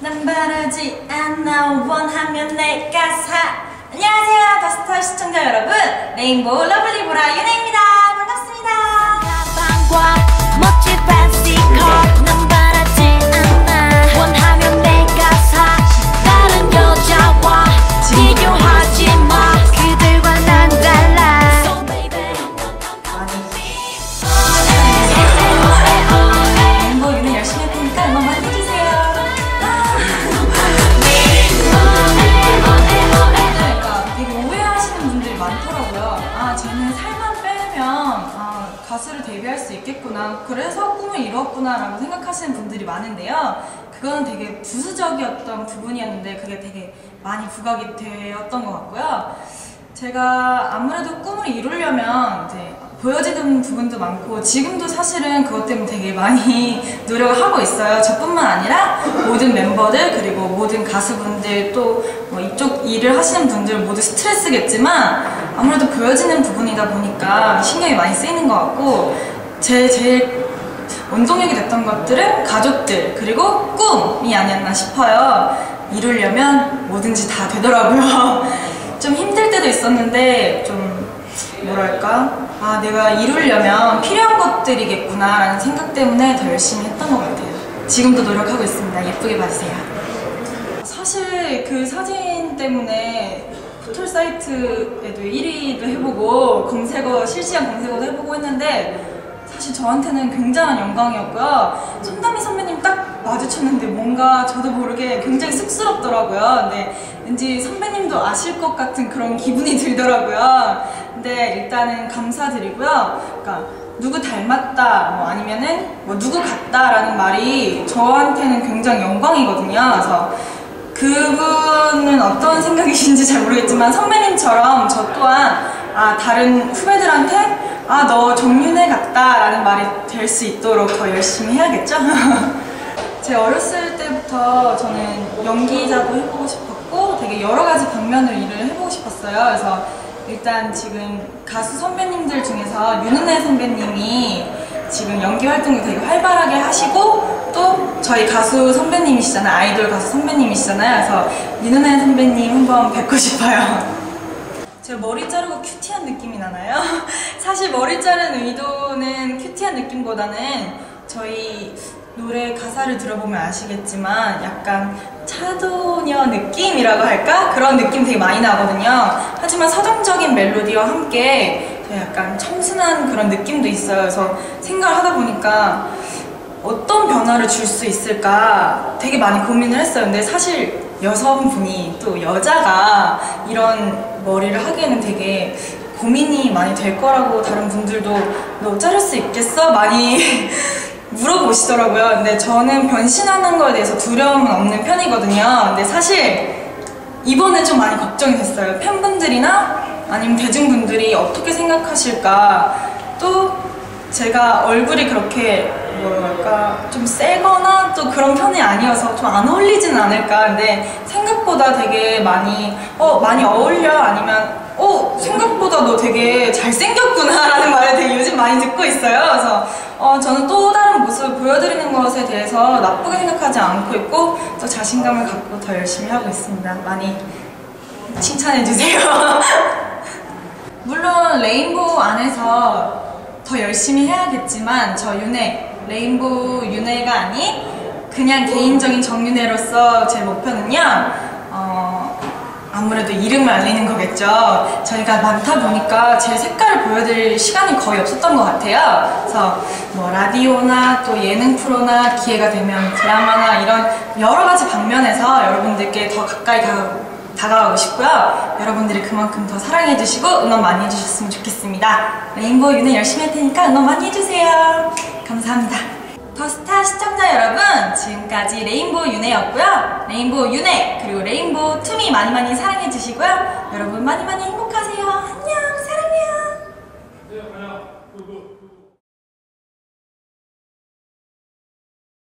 난 바라지 않아 원하면 내가 사. 안녕하세요 더스타 시청자 여러분. 레인보우 러블리 보라 윤혜입니다 분들이 많더라고요. 아 쟤는 살만 빼면 아, 가수를 데뷔할 수 있겠구나. 그래서 꿈을 이뤘구나 라고 생각하시는 분들이 많은데요. 그거는 되게 부수적이었던 부분이었는데 그게 되게 많이 부각이 되었던 것 같고요. 제가 아무래도 꿈을 이루려면 이제 보여지는 부분도 많고 지금도 사실은 그것 때문에 되게 많이 노력을 하고 있어요. 저뿐만 아니라 모든 멤버들 그리고 모든 가수분들 또 뭐 이쪽 일을 하시는 분들 모두 스트레스겠지만 아무래도 보여지는 부분이다 보니까 신경이 많이 쓰이는 것 같고 제 제일 원동력이 됐던 것들은 가족들 그리고 꿈이 아니었나 싶어요. 이루려면 뭐든지 다 되더라고요. 좀 힘들 때도 있었는데 좀 뭐랄까 아 내가 이루려면 필요한 것들이겠구나 라는 생각 때문에 더 열심히 했던 것 같아요. 지금도 노력하고 있습니다. 예쁘게 봐주세요. 사실 그 사진 때문에 포털 사이트에도 1위도 해보고 검색어 실시간 검색어도 해보고 했는데 사실 저한테는 굉장한 영광이었고요. 손담비 선배님 딱 마주쳤는데 뭔가 저도 모르게 굉장히 쑥스럽더라고요. 근데 왠지 선배님도 아실 것 같은 그런 기분이 들더라고요. 근데 일단은 감사드리고요. 그러니까 누구 닮았다, 뭐 아니면은 뭐 누구 같다라는 말이 저한테는 굉장히 영광이거든요. 그래서 그분은 어떤 생각이신지 잘 모르겠지만 선배님처럼 저 또한 아 다른 후배들한테 아 너 정윤회 같다라는 말이 될 수 있도록 더 열심히 해야겠죠? 제 어렸을 때부터 저는 연기자도 해보고 싶었고 되게 여러 가지 방면으로 일을 해보고 싶었어요. 그래서 일단 지금 가수 선배님들 중에서 윤은혜 선배님이 지금 연기 활동을 되게 활발하게 하시고 또 저희 가수 선배님이시잖아요. 아이돌 가수 선배님이시잖아요. 그래서 윤은혜 선배님 한번 뵙고 싶어요. 제가 머리 자르고 큐티한 느낌이 나나요? 사실 머리 자른 의도는 큐티한 느낌보다는 저희 노래 가사를 들어보면 아시겠지만 약간 차도녀 느낌이라고 할까? 그런 느낌 되게 많이 나거든요. 하지만 서정적인 멜로디와 함께 약간 청순한 그런 느낌도 있어요. 그래서 생각을 하다 보니까 어떤 변화를 줄 수 있을까 되게 많이 고민을 했어요. 근데 사실 여성분이 또 여자가 이런 머리를 하기에는 되게 고민이 많이 될 거라고 다른 분들도 너 자를 수 있겠어? 많이 물어보시더라고요. 근데 저는 변신하는 거에 대해서 두려움은 없는 편이거든요. 근데 사실 이번에 좀 많이 걱정이 됐어요. 팬분들이나 아니면 대중분들이 어떻게 생각하실까. 또 제가 얼굴이 그렇게 뭐랄까 좀 세거나 또 그런 편이 아니어서 좀 안 어울리지는 않을까. 근데 생각보다 되게 많이 어 많이 어울려 아니면 어 생각보다 너 되게 잘생겼구나라는 말을 되게 요즘 많이 듣고 있어요. 그래서 어 저는 또 다른 모습을 보여드리는 것에 대해서 나쁘게 생각하지 않고 있고 또 자신감을 갖고 더 열심히 하고 있습니다. 많이 칭찬해 주세요. 물론 레인보우 안에서 더 열심히 해야겠지만 저 윤혜 레인보우 윤혜가 아닌 그냥 개인적인 정윤혜로서 제 목표는요 어, 아무래도 이름을 알리는 거겠죠 저희가 많다 보니까 제 색깔을 보여드릴 시간이 거의 없었던 것 같아요 그래서 뭐 라디오나 또 예능 프로나 기회가 되면 드라마나 이런 여러 가지 방면에서 여러분들께 더 가까이 가 다가가고 싶고요. 여러분들이 그만큼 더 사랑해주시고 응원 많이 해주셨으면 좋겠습니다. 레인보우 윤혜 열심히 할 테니까 응원 많이 해주세요. 감사합니다. 더스타 시청자 여러분, 지금까지 레인보우 윤혜였고요. 레인보우 윤혜, 그리고 레인보우 투미 많이 많이 사랑해 주시고요. 여러분 많이 많이 행복하세요. 안녕, 사랑해요. 네,